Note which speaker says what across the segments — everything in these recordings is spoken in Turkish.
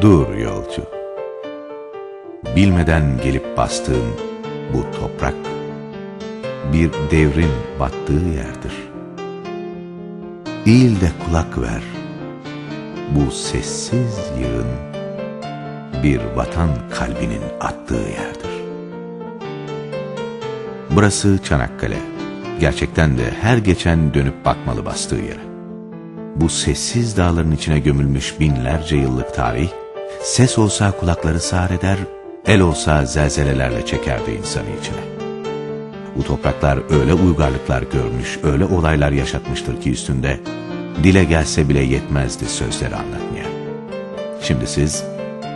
Speaker 1: Dur yolcu. Bilmeden gelip bastığın bu toprak bir devrin battığı yerdir. Değil de kulak ver. Bu sessiz yığın bir vatan kalbinin attığı yerdir. Burası Çanakkale. Gerçekten de her geçen dönüp bakmalı bastığı yere. Bu sessiz dağların içine gömülmüş binlerce yıllık tarih, ses olsa kulakları sağır eder, el olsa zelzelelerle çekerdi insanı içine. Bu topraklar öyle uygarlıklar görmüş, öyle olaylar yaşatmıştır ki üstünde, dile gelse bile yetmezdi sözleri anlatmaya. Şimdi siz,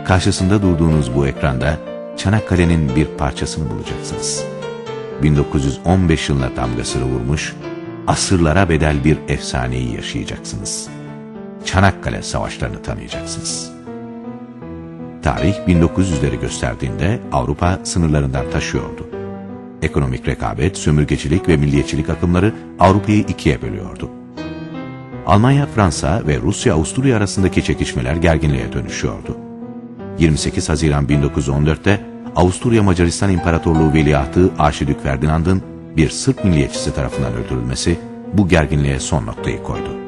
Speaker 1: karşısında durduğunuz bu ekranda, Çanakkale'nin bir parçasını bulacaksınız. 1915 yılına damgasını vurmuş, asırlara bedel bir efsaneyi yaşayacaksınız. Çanakkale savaşlarını tanıyacaksınız. Tarih 1900'leri gösterdiğinde Avrupa sınırlarından taşıyordu. Ekonomik rekabet, sömürgecilik ve milliyetçilik akımları Avrupa'yı ikiye bölüyordu. Almanya, Fransa ve Rusya-Avusturya arasındaki çekişmeler gerginliğe dönüşüyordu. 28 Haziran 1914'te Avusturya Macaristan İmparatorluğu Veliahtı Arşidük Ferdinand'ın bir Sırp milliyetçisi tarafından öldürülmesi bu gerginliğe son noktayı koydu.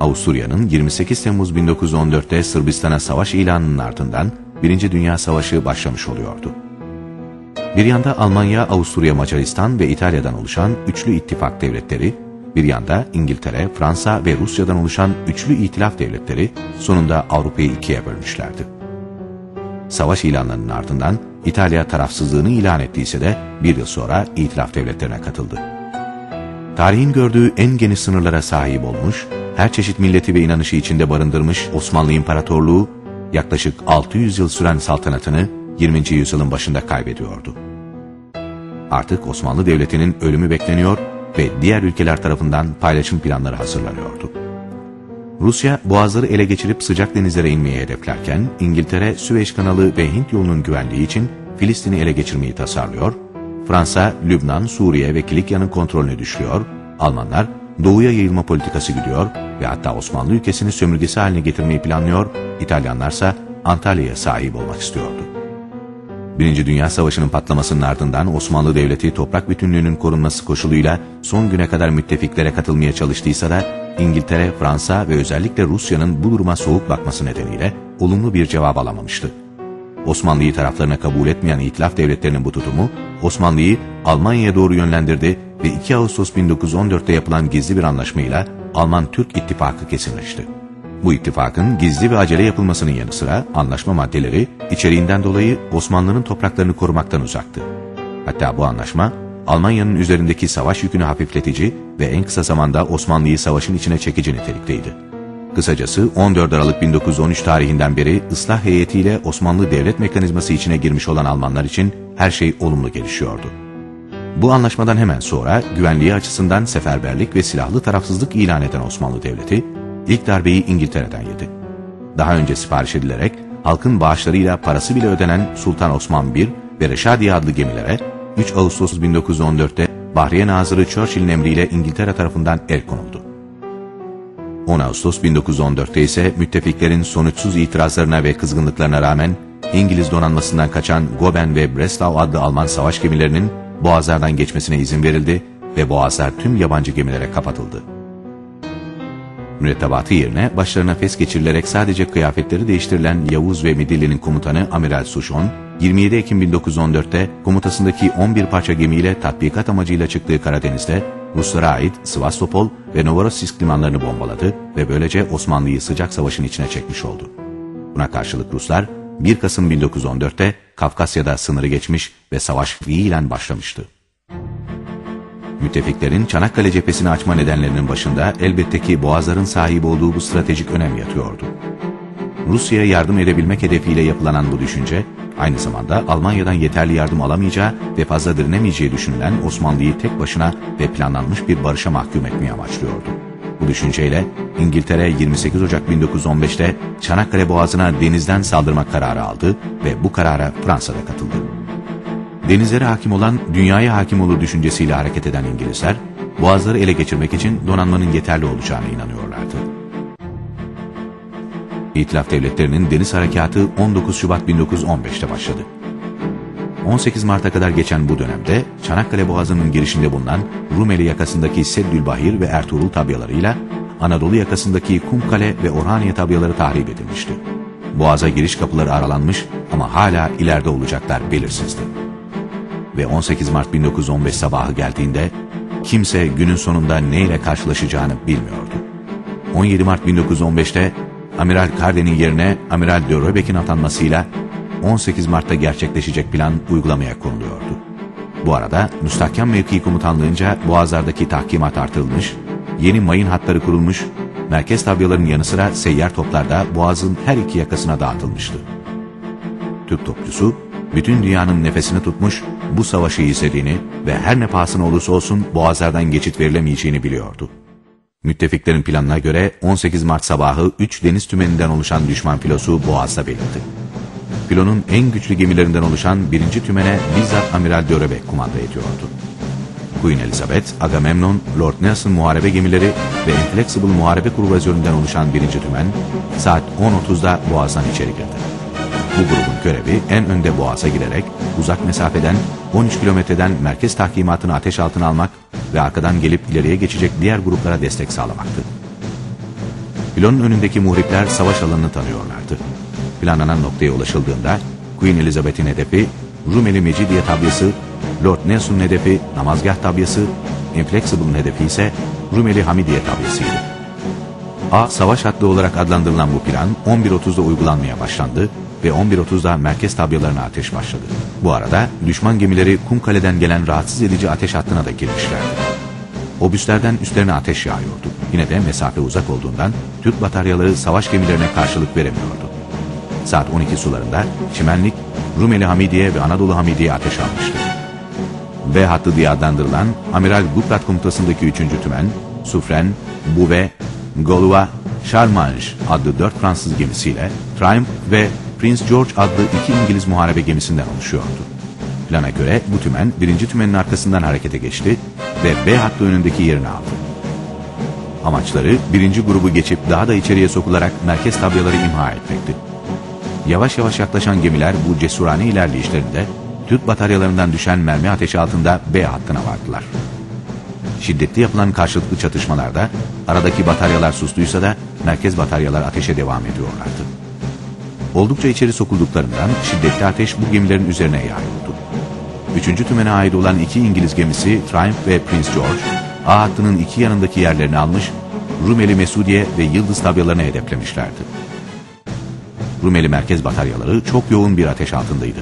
Speaker 1: Avusturya'nın 28 Temmuz 1914'te Sırbistan'a savaş ilanının ardından Birinci Dünya Savaşı başlamış oluyordu. Bir yanda Almanya, Avusturya, Macaristan ve İtalya'dan oluşan üçlü ittifak devletleri, bir yanda İngiltere, Fransa ve Rusya'dan oluşan üçlü itilaf devletleri sonunda Avrupa'yı ikiye bölmüşlerdi. Savaş ilanlarının ardından İtalya tarafsızlığını ilan ettiyse de bir yıl sonra itilaf devletlerine katıldı. Tarihin gördüğü en geniş sınırlara sahip olmuş, her çeşit milleti ve inanışı içinde barındırmış Osmanlı İmparatorluğu, yaklaşık 600 yıl süren saltanatını 20. yüzyılın başında kaybediyordu. Artık Osmanlı Devleti'nin ölümü bekleniyor ve diğer ülkeler tarafından paylaşım planları hazırlanıyordu. Rusya boğazları ele geçirip sıcak denizlere inmeyi hedeflerken İngiltere Süveyş kanalı ve Hint yolunun güvenliği için Filistin'i ele geçirmeyi tasarlıyor, Fransa, Lübnan, Suriye ve Kilikya'nın kontrolünü düşürüyor, Almanlar doğuya yayılma politikası gidiyor ve hatta Osmanlı ülkesini sömürgesi haline getirmeyi planlıyor, İtalyanlarsa Antalya'ya sahip olmak istiyordu. Birinci Dünya Savaşı'nın patlamasının ardından Osmanlı Devleti toprak bütünlüğünün korunması koşuluyla son güne kadar müttefiklere katılmaya çalıştıysa da İngiltere, Fransa ve özellikle Rusya'nın bu duruma soğuk bakması nedeniyle olumlu bir cevap alamamıştı. Osmanlı'yı taraflarına kabul etmeyen itilaf devletlerinin bu tutumu Osmanlı'yı Almanya'ya doğru yönlendirdi ve 2 Ağustos 1914'te yapılan gizli bir anlaşmayla Alman-Türk ittifakı kesinleşti. Bu ittifakın gizli ve acele yapılmasının yanı sıra anlaşma maddeleri içeriğinden dolayı Osmanlı'nın topraklarını korumaktan uzaktı. Hatta bu anlaşma Almanya'nın üzerindeki savaş yükünü hafifletici ve en kısa zamanda Osmanlı'yı savaşın içine çekici nitelikteydi. Kısacası 14 Aralık 1913 tarihinden beri ıslah heyetiyle Osmanlı devlet mekanizması içine girmiş olan Almanlar için her şey olumlu gelişiyordu. Bu anlaşmadan hemen sonra güvenliği açısından seferberlik ve silahlı tarafsızlık ilan eden Osmanlı Devleti, ilk darbeyi İngiltere'den yedi. Daha önce sipariş edilerek halkın bağışlarıyla parası bile ödenen Sultan Osman I ve Reşadiye adlı gemilere 3 Ağustos 1914'te Bahriye Nazırı Churchill'in emriyle İngiltere tarafından el konuldu. 10 Ağustos 1914'te ise müttefiklerin sonuçsuz itirazlarına ve kızgınlıklarına rağmen İngiliz donanmasından kaçan Goben ve Breslau adlı Alman savaş gemilerinin boğazlardan geçmesine izin verildi ve boğazlar tüm yabancı gemilere kapatıldı. Mürettebatı yerine başlarına fes geçirilerek sadece kıyafetleri değiştirilen Yavuz ve Midilli'nin komutanı Amiral Sushon, 27 Ekim 1914'te komutasındaki 11 parça gemiyle tatbikat amacıyla çıktığı Karadeniz'de Ruslara ait Sivastopol ve Novorossiysk limanlarını bombaladı ve böylece Osmanlı'yı sıcak savaşın içine çekmiş oldu. Buna karşılık Ruslar 1 Kasım 1914'te Kafkasya'da sınırı geçmiş ve savaş fiilen başlamıştı. Müttefiklerin Çanakkale cephesini açma nedenlerinin başında elbette ki Boğazların sahip olduğu bu stratejik önem yatıyordu. Rusya'ya yardım edebilmek hedefiyle yapılanan bu düşünce, aynı zamanda Almanya'dan yeterli yardım alamayacağı ve fazla direnemeyeceği düşünülen Osmanlı'yı tek başına ve planlanmış bir barışa mahkum etmeyi amaçlıyordu. Bu düşünceyle İngiltere 28 Ocak 1915'te Çanakkale Boğazı'na denizden saldırma kararı aldı ve bu karara Fransa'da katıldı. Denizlere hakim olan dünyaya hakim olur düşüncesiyle hareket eden İngilizler, boğazları ele geçirmek için donanmanın yeterli olacağına inanıyorlardı. İtilaf devletlerinin deniz harekatı 19 Şubat 1915'te başladı. 18 Mart'a kadar geçen bu dönemde Çanakkale Boğazı'nın girişinde bulunan Rumeli yakasındaki Seddülbahir ve Ertuğrul tabyalarıyla Anadolu yakasındaki Kumkale ve Orhaniye tabyaları tahrip edilmişti. Boğaz'a giriş kapıları aralanmış ama hala ileride olacaklar belirsizdi. Ve 18 Mart 1915 sabahı geldiğinde kimse günün sonunda neyle karşılaşacağını bilmiyordu. 17 Mart 1915'te Amiral Karden'in yerine Amiral de Röbeck'in atanmasıyla 18 Mart'ta gerçekleşecek plan uygulamaya konuluyordu. Bu arada Müstahkem Mevki Komutanlığınca Boğazlar'daki tahkimat artırılmış, yeni mayın hatları kurulmuş, merkez tabyaların yanı sıra seyyar toplarda Boğaz'ın her iki yakasına dağıtılmıştı. Türk topçusu, bütün dünyanın nefesini tutmuş, bu savaşı izlediğini ve her ne pahasına olursa olsun Boğazlar'dan geçit verilemeyeceğini biliyordu. Müttefiklerin planına göre 18 Mart sabahı 3 deniz tümeninden oluşan düşman filosu Boğaz'da belirdi. Filonun en güçlü gemilerinden oluşan birinci tümene bizzat Amiral Dörebe kumanda ediyordu. Queen Elizabeth, Agamemnon, Lord Nelson muharebe gemileri ve Inflexible muharebe kruvazöründen oluşan birinci tümen saat 10.30'da Boğaz'dan içeri girdi. Bu grubun görevi en önde Boğaz'a girerek uzak mesafeden 13 kilometreden merkez tahkimatını ateş altına almak ve arkadan gelip ileriye geçecek diğer gruplara destek sağlamaktı. Filonun önündeki muhripler savaş alanını tanıyorlardı. Planlanan noktaya ulaşıldığında Queen Elizabeth'in hedefi Rumeli Mecidiye tabyası, Lord Nelson'un hedefi Namazgah tabyası, Inflexible'ın hedefi ise Rumeli Hamidiye tabyasıydı. A savaş hattı olarak adlandırılan bu plan 11.30'da uygulanmaya başlandı ve 11.30'da merkez tabyalarına ateş başladı. Bu arada düşman gemileri Kumkale'den gelen rahatsız edici ateş hattına da girmişlerdi. Obüslerden üstlerine ateş yağıyordu. Yine de mesafe uzak olduğundan Türk bataryaları savaş gemilerine karşılık veremiyordu. Saat 12 sularında Çimenlik, Rumeli Hamidiye ve Anadolu Hamidiye ateş almıştı. B hattı diye adlandırılan Amiral Guprat komutasındaki 3. tümen, Sufren, Bouvet, Gaulois, Charmange adlı 4 Fransız gemisiyle Triumph ve Prince George adlı iki İngiliz muharebe gemisinden oluşuyordu. Plana göre bu tümen birinci tümenin arkasından harekete geçti ve B hattı önündeki yerini aldı. Amaçları birinci grubu geçip daha da içeriye sokularak merkez tabyaları imha etmekti. Yavaş yavaş yaklaşan gemiler bu cesurane ilerleyişlerinde Türk bataryalarından düşen mermi ateşi altında B hattına vardılar. Şiddetli yapılan karşılıklı çatışmalarda aradaki bataryalar sustuysa da merkez bataryalar ateşe devam ediyorlardı. Oldukça içeri sokulduklarından şiddetli ateş bu gemilerin üzerine yayıldı. Üçüncü tümene ait olan iki İngiliz gemisi Triumph ve Prince George, A hattının iki yanındaki yerlerini almış, Rumeli Mesudiye ve Yıldız tabyalarını hedeflemişlerdi. Rumeli merkez bataryaları çok yoğun bir ateş altındaydı.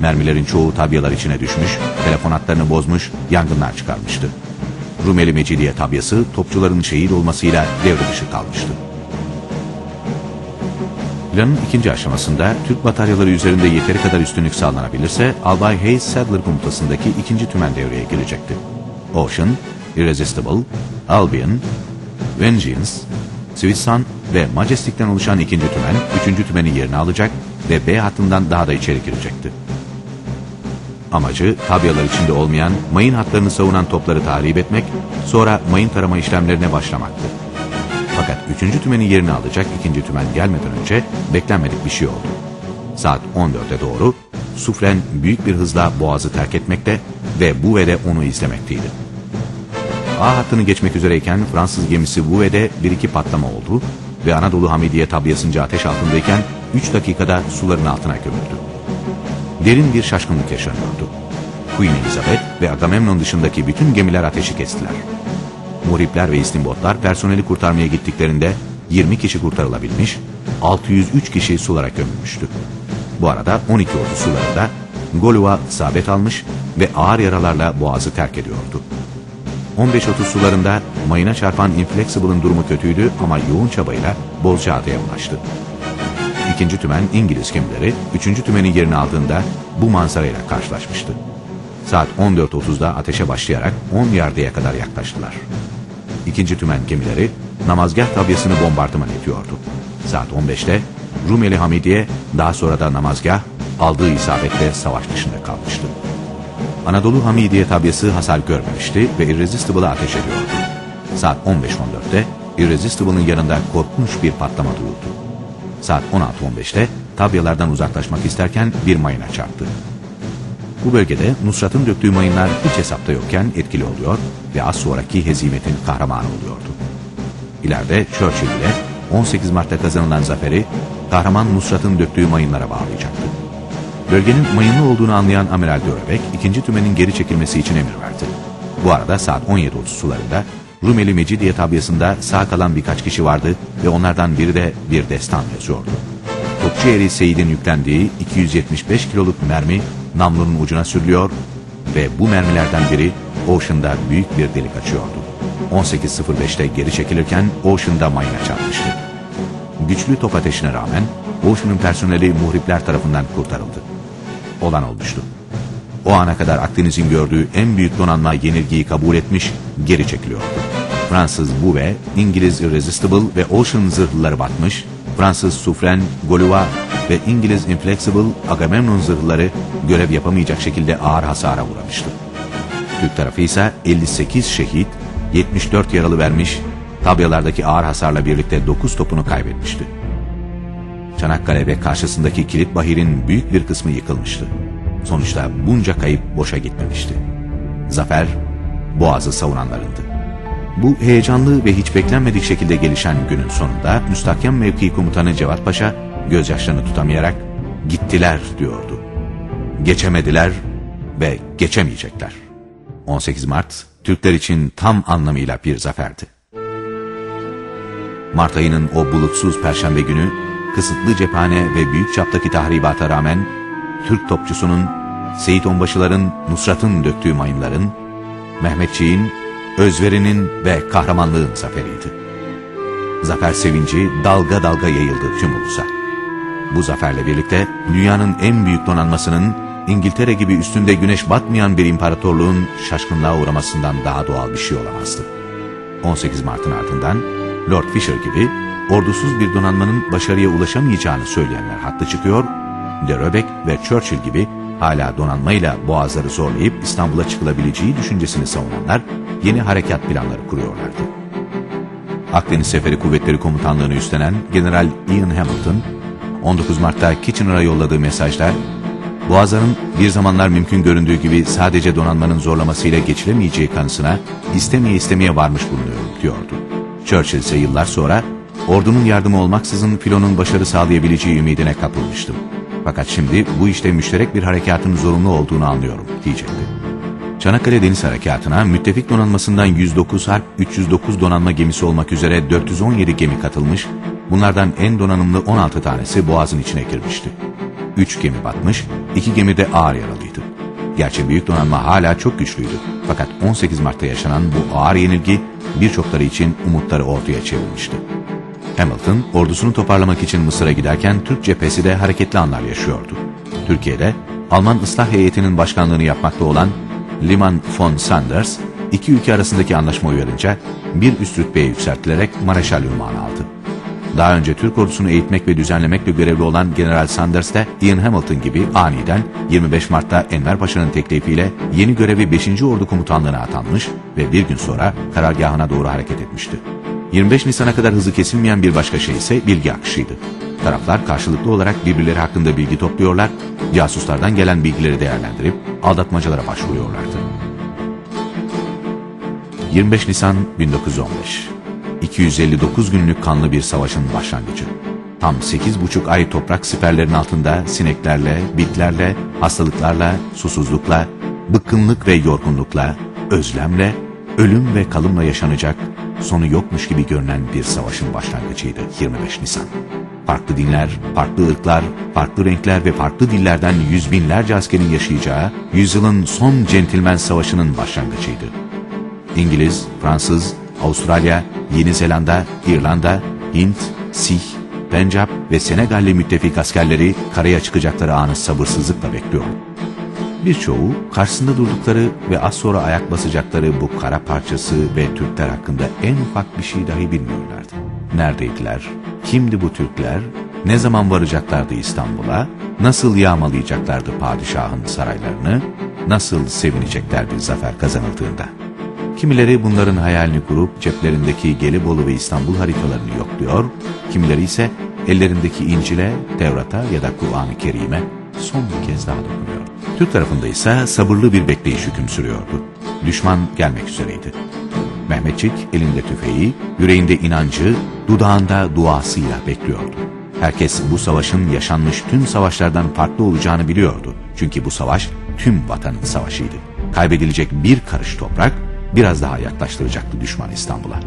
Speaker 1: Mermilerin çoğu tabyalar içine düşmüş, telefon hatlarını bozmuş, yangınlar çıkarmıştı. Rumeli Mecidiye tabyası topçuların şehit olmasıyla devre dışı kalmıştı. Planın ikinci aşamasında Türk bataryaları üzerinde yeteri kadar üstünlük sağlanabilirse Albay Hayes Sadler komutasındaki ikinci tümen devreye girecekti. Ocean, Irresistible, Albion, Vengeance, Sweet Sun ve Majestic'ten oluşan ikinci tümen, üçüncü tümenin yerini alacak ve B hattından daha da içeri girecekti. Amacı tabyalar içinde olmayan mayın hatlarını savunan topları tahrip etmek, sonra mayın tarama işlemlerine başlamaktı. Fakat üçüncü tümenin yerini alacak ikinci tümen gelmeden önce beklenmedik bir şey oldu. Saat 14'e doğru Sufren büyük bir hızla boğazı terk etmekte ve Bouvet'de onu izlemekteydi. A hattını geçmek üzereyken Fransız gemisi Bouvet'de bir iki patlama oldu ve Anadolu Hamidiye tabyasınca ateş altındayken 3 dakikada suların altına gömüldü. Derin bir şaşkınlık yaşanıyordu. Queen Elizabeth ve Agamemnon dışındaki bütün gemiler ateşi kestiler. Muhripler ve istimbotlar personeli kurtarmaya gittiklerinde 20 kişi kurtarılabilmiş, 603 kişi sulara gömülmüştü. Bu arada 12 ordu sularında Goluva sabet almış ve ağır yaralarla boğazı terk ediyordu. 15-30 sularında mayına çarpan Inflexible'ın durumu kötüydü ama yoğun çabayla Bozcaada'ya ulaştı. İkinci tümen İngiliz gemileri, üçüncü tümenin yerini aldığında bu manzarayla karşılaşmıştı. Saat 14.30'da ateşe başlayarak 10 yardaya kadar yaklaştılar. İkinci tümen gemileri namazgah tabyasını bombardıman ediyordu. Saat 15'te Rumeli Hamidiye daha sonra da namazgah aldığı isabetle savaş dışında kalmıştı. Anadolu Hamidiye tabyası hasar görmemişti ve Irresistible'a ateş ediyordu. Saat 15.14'te Irresistible'ın yanında korkunç bir patlama duyuldu. saat 16.15'te Tabyalardan uzaklaşmak isterken bir mayına çarptı. Bu bölgede Nusrat'ın döktüğü mayınlar hiç hesapta yokken etkili oluyor ve az sonraki hezimetin kahramanı oluyordu. İleride Churchill ile 18 Mart'ta kazanılan zaferi kahraman Nusrat'ın döktüğü mayınlara bağlayacaktı. Bölgenin mayınlı olduğunu anlayan Amiral Dörebek ikinci tümenin geri çekilmesi için emir verdi. Bu arada saat 17.30 sularında Rumeli Mecidiye tabyasında sağ kalan birkaç kişi vardı ve onlardan biri de bir destan yazıyordu. Topçu eri Seyit'in yüklendiği 275 kiloluk mermi namlunun ucuna sürülüyor ve bu mermilerden biri Ocean'da büyük bir delik açıyordu. 18.05'te geri çekilirken Ocean'da mayına çarpmıştı. Güçlü top ateşine rağmen Ocean'ın personeli muhripler tarafından kurtarıldı. Olan olmuştu. O ana kadar Akdeniz'in gördüğü en büyük donanma yenilgiyi kabul etmiş, geri çekiliyordu. Fransız Bouvet, İngiliz Irresistible ve Ocean zırhlıları batmış, Fransız Sufren, Goluva ve İngiliz Inflexible Agamemnon zırhları görev yapamayacak şekilde ağır hasara uğramıştı. Türk tarafı ise 58 şehit, 74 yaralı vermiş, tabyalardaki ağır hasarla birlikte 9 topunu kaybetmişti. Çanakkale ve karşısındaki Kilit Bahir'in büyük bir kısmı yıkılmıştı. Sonuçta bunca kayıp boşa gitmemişti. Zafer, Boğaz'ı savunanlarındı. Bu heyecanlı ve hiç beklenmedik şekilde gelişen günün sonunda müstahkem mevki komutanı Cevat Paşa gözyaşlarını tutamayarak gittiler diyordu. Geçemediler ve geçemeyecekler. 18 Mart Türkler için tam anlamıyla bir zaferdi. Mart ayının o bulutsuz perşembe günü kısıtlı cephane ve büyük çaptaki tahribata rağmen Türk topçusunun, Seyit Onbaşıların, Nusrat'ın döktüğü mayınların, Mehmetçiğin, özverinin ve kahramanlığın zaferiydi. Zafer sevinci dalga dalga yayıldı tüm ulusa. Bu zaferle birlikte dünyanın en büyük donanmasının İngiltere gibi üstünde güneş batmayan bir imparatorluğun şaşkınlığa uğramasından daha doğal bir şey olamazdı. 18 Mart'ın ardından Lord Fisher gibi ordusuz bir donanmanın başarıya ulaşamayacağını söyleyenler haklı çıkıyor, de Röbeck ve Churchill gibi hala donanmayla boğazları zorlayıp İstanbul'a çıkılabileceği düşüncesini savunanlar yeni harekat planları kuruyorlardı. Akdeniz Seferi Kuvvetleri Komutanlığı'nı üstlenen General Ian Hamilton, 19 Mart'ta Kitchener'a yolladığı mesajda, Boğazların bir zamanlar mümkün göründüğü gibi sadece donanmanın zorlamasıyla geçilemeyeceği kanısına istemeye istemeye varmış bulunuyorum diyordu. Churchill ise yıllar sonra ordunun yardımı olmaksızın filonun başarı sağlayabileceği ümidine kapılmıştım. Fakat şimdi bu işte müşterek bir harekatın zorunlu olduğunu anlıyorum diyecekti. Çanakkale Deniz Harekatı'na müttefik donanmasından 109 harp, 309 donanma gemisi olmak üzere 417 gemi katılmış, bunlardan en donanımlı 16 tanesi boğazın içine girmişti. 3 gemi batmış, 2 gemi de ağır yaralıydı. Gerçi büyük donanma hala çok güçlüydü. Fakat 18 Mart'ta yaşanan bu ağır yenilgi birçokları için umutları ortaya çevirmişti. Hamilton ordusunu toparlamak için Mısır'a giderken Türk cephesi de hareketli anlar yaşıyordu. Türkiye'de Alman ıslah heyetinin başkanlığını yapmakta olan Liman von Sanders, iki ülke arasındaki anlaşma uyarınca bir üst rütbeye yükseltilerek Mareşal ünvanı aldı. Daha önce Türk ordusunu eğitmek ve düzenlemekle görevli olan General Sanders de Ian Hamilton gibi aniden 25 Mart'ta Enver Paşa'nın teklifiyle yeni görevi 5. Ordu Komutanlığı'na atanmış ve bir gün sonra karargahına doğru hareket etmişti. 25 Nisan'a kadar hızı kesilmeyen bir başka şey ise bilgi akışıydı. Taraflar karşılıklı olarak birbirleri hakkında bilgi topluyorlar, casuslardan gelen bilgileri değerlendirip aldatmacalara başvuruyorlardı. 25 Nisan 1915 259 günlük kanlı bir savaşın başlangıcı. Tam 8,5 ay toprak siperlerin altında sineklerle, bitlerle, hastalıklarla, susuzlukla, bıkkınlık ve yorgunlukla, özlemle, ölüm ve kalımla yaşanacak, sonu yokmuş gibi görünen bir savaşın başlangıcıydı 25 Nisan. Farklı dinler, farklı ırklar, farklı renkler ve farklı dillerden yüz binlerce askerin yaşayacağı yüzyılın son centilmen savaşının başlangıcıydı. İngiliz, Fransız, Avustralya, Yeni Zelanda, İrlanda, Hint, Sih, Pencap ve Senegalli müttefik askerleri karaya çıkacakları anı sabırsızlıkla bekliyor. Birçoğu karşısında durdukları ve az sonra ayak basacakları bu kara parçası ve Türkler hakkında en ufak bir şey dahi bilmiyorlardı. Neredeydiler? Kimdi bu Türkler? Ne zaman varacaklardı İstanbul'a? Nasıl yağmalayacaklardı padişahın saraylarını? Nasıl sevineceklerdi zafer kazanıldığında? Kimileri bunların hayalini kurup ceplerindeki Gelibolu ve İstanbul haritalarını yokluyor, kimileri ise ellerindeki İncil'e, Tevrat'a ya da Kur'an-ı Kerim'e son bir kez daha dokunuyor. Türk tarafında ise sabırlı bir bekleyiş hüküm sürüyordu. Düşman gelmek üzereydi. Mehmetçik elinde tüfeği, yüreğinde inancı, dudağında duasıyla bekliyordu. Herkes bu savaşın yaşanmış tüm savaşlardan farklı olacağını biliyordu. Çünkü bu savaş tüm vatanın savaşıydı. Kaybedilecek bir karış toprak biraz daha yaklaştıracaktı düşman İstanbul'a.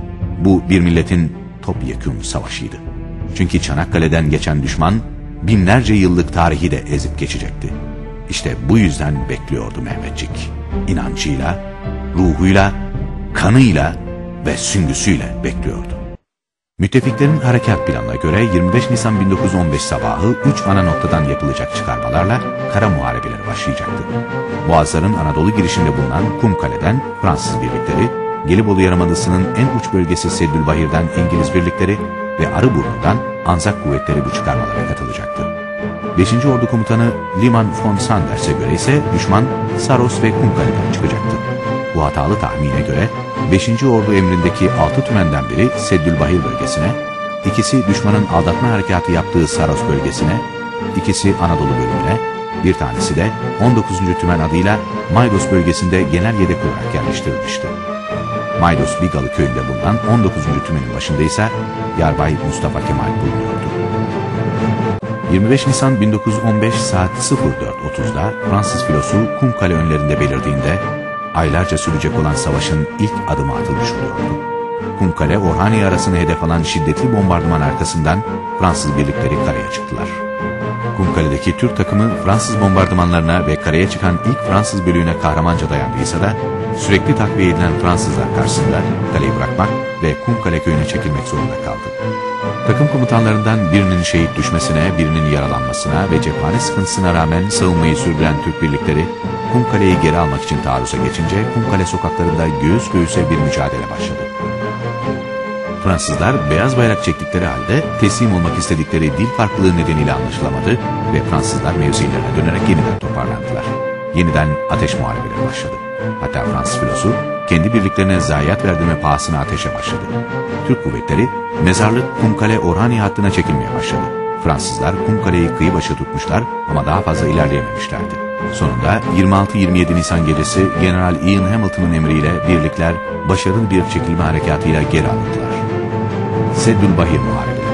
Speaker 1: Bu bir milletin topyekun savaşıydı. Çünkü Çanakkale'den geçen düşman binlerce yıllık tarihi de ezip geçecekti. İşte bu yüzden bekliyordu Mehmetçik. İnancıyla, ruhuyla, kanıyla ve süngüsüyle bekliyordu. Müttefiklerin harekat planına göre 25 Nisan 1915 sabahı 3 ana noktadan yapılacak çıkarmalarla kara muharebeleri başlayacaktı. Boğazların Anadolu girişinde bulunan Kumkale'den Fransız birlikleri, Gelibolu Yarımadası'nın en uç bölgesi Seddülbahir'den İngiliz birlikleri ve Arıburnu'dan Anzak kuvvetleri bu çıkarmalara katılacaktı. 5. Ordu Komutanı Liman von Sanders'e göre ise düşman Saros ve Kumkale'den çıkacaktı. Bu hatalı tahmine göre 5. Ordu emrindeki 6 tümenden biri Seddülbahir bölgesine, ikisi düşmanın aldatma harekatı yaptığı Saros bölgesine, ikisi Anadolu bölümüne, bir tanesi de 19. tümen adıyla Maydos bölgesinde genel yedek olarak yerleştirilmişti. Maydos Bigalı köyünde bulunan 19. tümenin başında ise Yarbay Mustafa Kemal bulunuyordu. 25 Nisan 1915 saat 04.30'da Fransız filosu Kumkale önlerinde belirdiğinde aylarca sürecek olan savaşın ilk adımı atılmış oluyordu. Kumkale, Orhaniye arasını hedef alan şiddetli bombardıman arkasından Fransız birlikleri karaya çıktılar. Kumkale'deki Türk takımı Fransız bombardımanlarına ve karaya çıkan ilk Fransız bölüğüne kahramanca dayandıysa da sürekli takviye edilen Fransızlar karşısında kaleyi bırakmak ve Kumkale köyüne çekilmek zorunda kaldı. Takım komutanlarından birinin şehit düşmesine, birinin yaralanmasına ve cephane sıkıntısına rağmen savunmayı sürdüren Türk birlikleri Kumkale'yi geri almak için taarruza geçince Kumkale sokaklarında göğüs göğüse bir mücadele başladı. Fransızlar beyaz bayrak çektikleri halde teslim olmak istedikleri dil farklılığı nedeniyle anlaşılamadı ve Fransızlar mevzilerine dönerek yeniden toparlandılar. Yeniden ateş muharebeleri başladı. Hatta Fransız filosu kendi birliklerine zayiat verdirme pahasına ateşe başladı. Türk kuvvetleri mezarlık Kumkale Orhani hattına çekilmeye başladı. Fransızlar Kumkale'yi kıyı başı tutmuşlar ama daha fazla ilerleyememişlerdi. Sonunda 26-27 Nisan gecesi General Ian Hamilton'ın emriyle birlikler başarılı bir çekilme harekatıyla geri alındılar. Seddülbahir Muharebeleri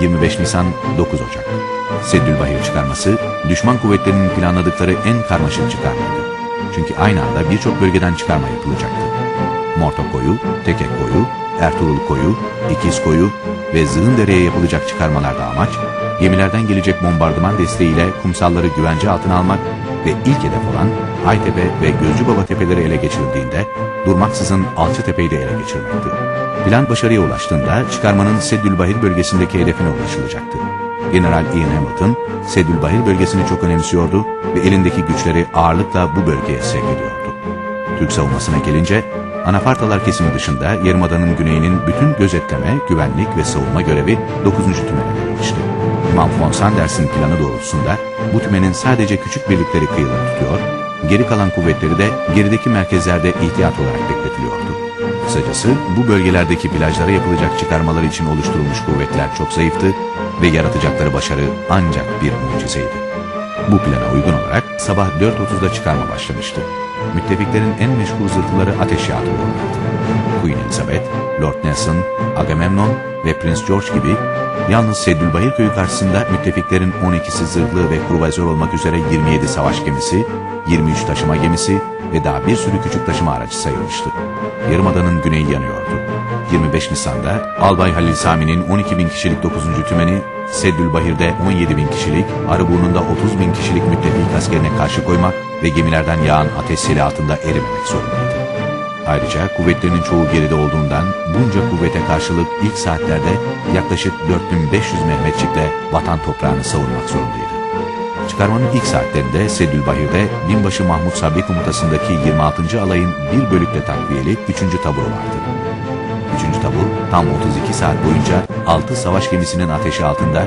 Speaker 1: 25 Nisan 9 Ocak Seddülbahir çıkarması düşman kuvvetlerinin planladıkları en karmaşık çıkarmaydı. Çünkü aynı anda birçok bölgeden çıkarma yapılacaktı. Morto koyu, Tekek koyu, Ertuğrul koyu, İkiz koyu ve Zığındere'ye yapılacak çıkarmalarda amaç, gemilerden gelecek bombardıman desteğiyle kumsalları güvence altına almak ve ilk hedef olan Aytepe ve Gözcübaba tepeleri ele geçirildiğinde durmaksızın Alçıtepe'yi de ele geçirmekti. Plan başarıya ulaştığında çıkarmanın Seddülbahir bölgesindeki hedefine ulaşılacaktı. General Ian Hamilton, Seddülbahir bölgesini çok önemsiyordu ve elindeki güçleri ağırlıkla bu bölgeye sevk ediyordu. Türk savunmasına gelince, Anafartalar kesimi dışında Yarımada'nın güneyinin bütün gözetleme, güvenlik ve savunma görevi 9. tümene verilmişti. İmam von Sanders'in planı doğrultusunda bu tümenin sadece küçük birlikleri kıyıları tutuyor, geri kalan kuvvetleri de gerideki merkezlerde ihtiyat olarak bekletiliyordu. Kısacası bu bölgelerdeki plajlara yapılacak çıkarmalar için oluşturulmuş kuvvetler çok zayıftı ve yaratacakları başarı ancak bir mucizeydi. Bu plana uygun olarak sabah 4.30'da çıkarma başlamıştı. Müttefiklerin en meşhur zırhlıları ateş yağdırıyorlardı. Queen Elizabeth, Lord Nelson, Agamemnon ve Prince George gibi yalnız Seddülbahir köyü karşısında müttefiklerin 12'si zırhlı ve kruvazör olmak üzere 27 savaş gemisi, 23 taşıma gemisi ve daha bir sürü küçük taşıma aracı sayılmıştı. Yarımadanın güneyi yanıyordu. 25 Nisan'da Albay Halil Sami'nin 12 bin kişilik 9. tümeni Seddülbahir'de 17 bin kişilik, Arıburnu'nda 30 bin kişilik müttefik askerine karşı koymak ve gemilerden yağan ateş seli altında erimemek zorundaydı. Ayrıca kuvvetlerinin çoğu geride olduğundan bunca kuvvete karşılık ilk saatlerde yaklaşık 4500 Mehmetçikle vatan toprağını savunmak zorundaydı. Çıkarmanın ilk saatlerinde Seddülbahir'de binbaşı Mahmut Sabri komutasındaki 26. alayın bir bölükle takviyeli 3. taburu vardı. 3. tabur tam 32 saat boyunca 6 savaş gemisinin ateşi altında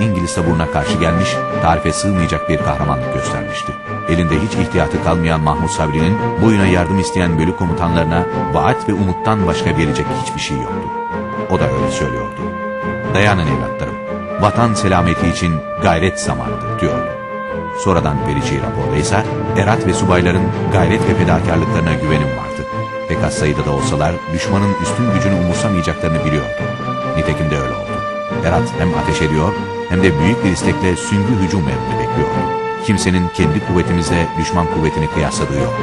Speaker 1: 10 İngiliz taburuna karşı gelmiş, tarife sığmayacak bir kahramanlık göstermişti. Elinde hiç ihtiyatı kalmayan Mahmut Sabri'nin boyuna yardım isteyen bölük komutanlarına vaat ve umuttan başka verecek hiçbir şey yoktu. O da öyle söylüyordu. Dayanın evlatlarım, vatan selameti için gayret zamanıdır diyordu. Sonradan verici raporda ise erat ve subayların gayret ve fedakarlıklarına güvenim vardı. Az sayıda da olsalar düşmanın üstün gücünü umursamayacaklarını biliyordu. Nitekim de öyle oldu. Erat hem ateş ediyor hem de büyük bir istekle süngü hücum emrini bekliyordu. Kimsenin kendi kuvvetimizle düşman kuvvetini kıyasladığı yoktu.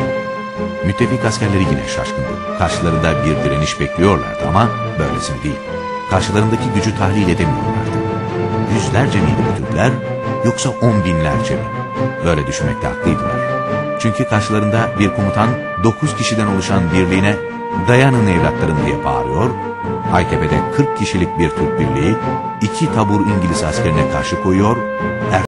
Speaker 1: Müttefik askerleri yine şaşkındı. Karşılarında bir direniş bekliyorlardı ama böylesini değil. Karşılarındaki gücü tahlil edemiyorlardı. Yüzlerce miydi bu Türkler yoksa on binlerce mi? Böyle düşünmekte haklıydılar. Çünkü karşılarında bir komutan dokuz kişiden oluşan birliğine dayanın evlatlarım diye bağırıyor. Aytepe'de 40 kişilik bir Türk birliği iki tabur İngiliz askerine karşı koyuyor.